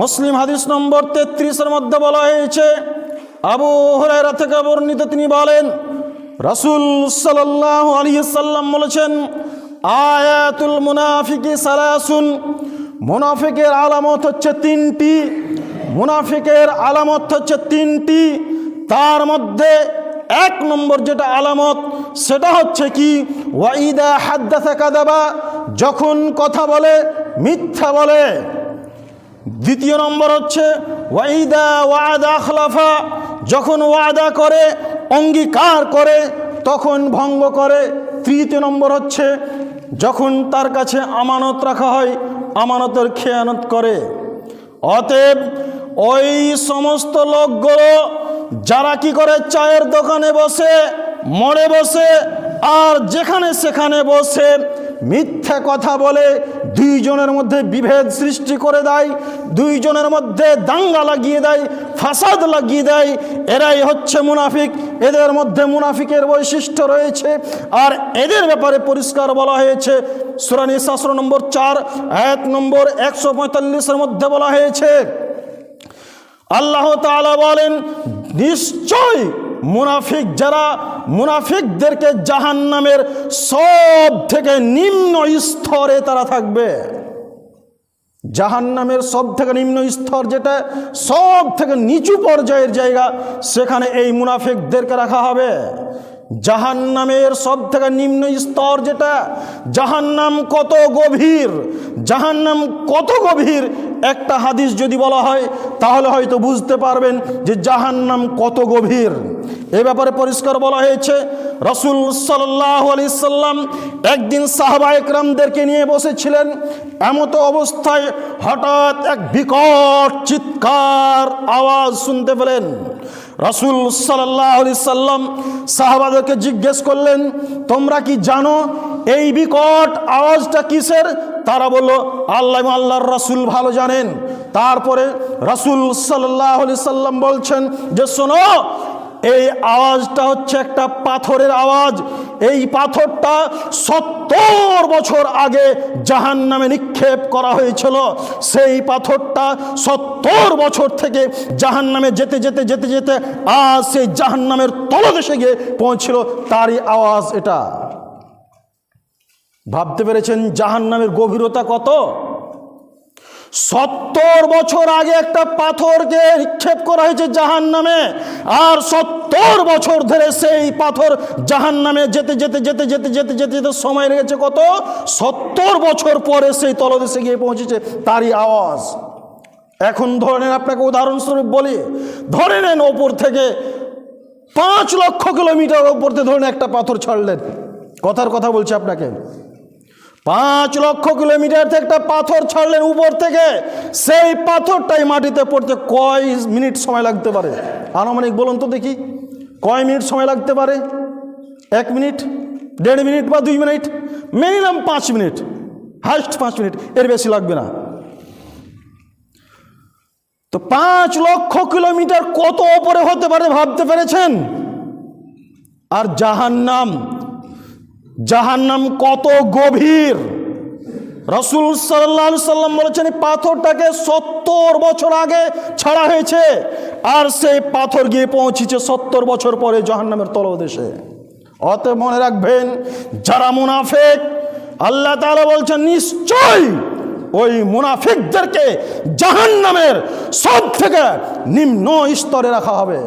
মুসলিম হাদিস নম্বর তেত্রিশের মধ্যে বলা হয়েছে, আবু হরাইরা থেকে বর্ণিত তিনি বলেন, রাসূল সাল্লাল্লাহু আলাইহি সাল্লাম বলেছেন, আয়াতুল মুনাফিকি সালাসুন, মুনাফিকের আলামত হচ্ছে তিনটি, মুনাফিকের আলামত হচ্ছে তিনটি, তার মধ্যে এক নম্বর যেটা আলামত, সেটা হচ্ছে কি ওয়াইদা হাদ্দাসা কাদাবা, যখন কথা বলে, মিথ্যা বলে। দ্বিতীয় নম্বর হচ্ছে, ওয়াইদা ওয়াদা খলাফা যখন ওয়াদা করে, অঙ্গীকার করে, তখন ভঙ্গ করে। তৃতীয় নম্বর হচ্ছে, যখন তার কাছে আমানত রাখা হয়, আমানতের খেয়ানত করে। অতএব, ওই সমস্ত লোকগুলো যারা কি করে চায়ের দোকানে বসে, মরে বসে, আর যেখানে সেখানে বসে মিথ্যা কথা বলে দুইজনের মধ্যে বিভেদ সৃষ্টি করে দেয়, দুইজনের মধ্যে দাঙ্গা লাগিয়ে দেয়, ফাসাদ লাগিয়ে দেয়। এরাই হচ্ছে মুনাফিক। এদের মধ্যে মুনাফিকের বৈশিষ্ট্য রয়েছে। আর এদের ব্যাপারে পরিষ্কার বলা হয়েছে। সুরানি শাস্ত্র নম্বর চার এক নম্বর একশো পঁয়তাল্লিশের মধ্যে বলা হয়েছে, আল্লাহ তাআলা বলেন, নিশ্চয় মুনাফিক যারা মুনাফিকদেরকে জাহান নামের সব থেকে নিম্ন স্তরে তারা থাকবে। জাহান নামের সব থেকে নিম্ন স্তর যেটা সব থেকে নিচু পর্যায়ের জায়গা, সেখানে এই মুনাফিকদেরকে রাখা হবে। জাহান্নামের সব থেকে নিম্ন স্তর যেটা? জাহান্নাম কত গভীর? জাহান্নাম কত গভীর? একটা হাদিস যদি বলা হয়, তাহলে হয়তো বুঝতে পারবেন যে জাহান্নাম কত গভীর। এ ব্যাপারে পরিষ্কার বলা হয়েছে, রসুল সাল্লাহ আলি সাল্লাম একদিন সাহাবা একরামদেরকে নিয়ে বসেছিলেন। এমতো অবস্থায় হঠাৎ এক বিকট চিৎকার আওয়াজ শুনতে পেলেন। রসুল সাল্লাহ সাল্লাম সাহাবাদেরকে জিজ্ঞেস করলেন, তোমরা কি জানো এই বিকট আওয়াজটা কিসের? তারা বলল, আল্লাহ আল্লাহর রাসুল ভালো জানেন। তারপরে রসুল সাল্লাহ সাল্লাম বলছেন যে, শোনো, এই আওয়াজটা হচ্ছে একটা পাথরের আওয়াজ। এই পাথরটা সত্তর বছর আগে জাহান নামে নিক্ষেপ করা হয়েছিল। সেই পাথরটা সত্তর বছর থেকে জাহান নামে যেতে যেতে যেতে যেতে আজ সেই জাহান নামের তলদেশে গিয়ে পৌঁছিল। তারই আওয়াজ এটা। ভাবতে পেরেছেন জাহান নামের গভীরতা কত? সত্তর বছর আগে একটা পাথরকে নিক্ষেপ করা হয়েছে জাহান নামে আর সত্তর বছর ধরে সেই পাথর জাহান নামে যেতে যেতে যেতে যেতে যেতে যেতে যেতে সময় লেগেছে কত? সত্তর বছর পরে সেই তলদেশে গিয়ে পৌঁছেছে তারই আওয়াজ। এখন ধরে নেন আপনাকে উদাহরণস্বরূপ বলি, ধরে নেন ওপর থেকে পাঁচ লক্ষ কিলোমিটার ওপর থেকে ধরে একটা পাথর ছাড়লেন। কথার কথা বলছি আপনাকে। পাঁচ লক্ষ কিলোমিটার থেকে একটা পাথর ছাড়লেন উপর থেকে। সেই পাথরটাই মাটিতে পড়তে কয় মিনিট সময় লাগতে পারে? আনুমানিক বলুন তো দেখি। কয় মিনিট সময় লাগতে পারে? এক মিনিট, দেড় মিনিট বা দুই মিনিট? মিনিমাম পাঁচ মিনিট। হাইস্ট পাঁচ মিনিট। এর বেশি লাগবে না। তো পাঁচ লক্ষ কিলোমিটার কত ওপরে হতে পারে ভাবতে পেরেছেন? আর জাহান্নাম জাহান্নাম কত গভীর। রসুল সাল্লাহ সাল্লাম বলেছেন পাথরটাকে সত্তর বছর আগে ছাড়া হয়েছে, আর সেই পাথর গিয়ে পৌঁছেছে সত্তর বছর পরে জাহান্নামের তলদেশে। অত মনে রাখবেন, যারা মুনাফেক, আল্লাহ তাআলা বলছেন নিশ্চয় ওই মুনাফিকদেরকে জাহান্নামের সব থেকে নিম্ন স্তরে রাখা হবে।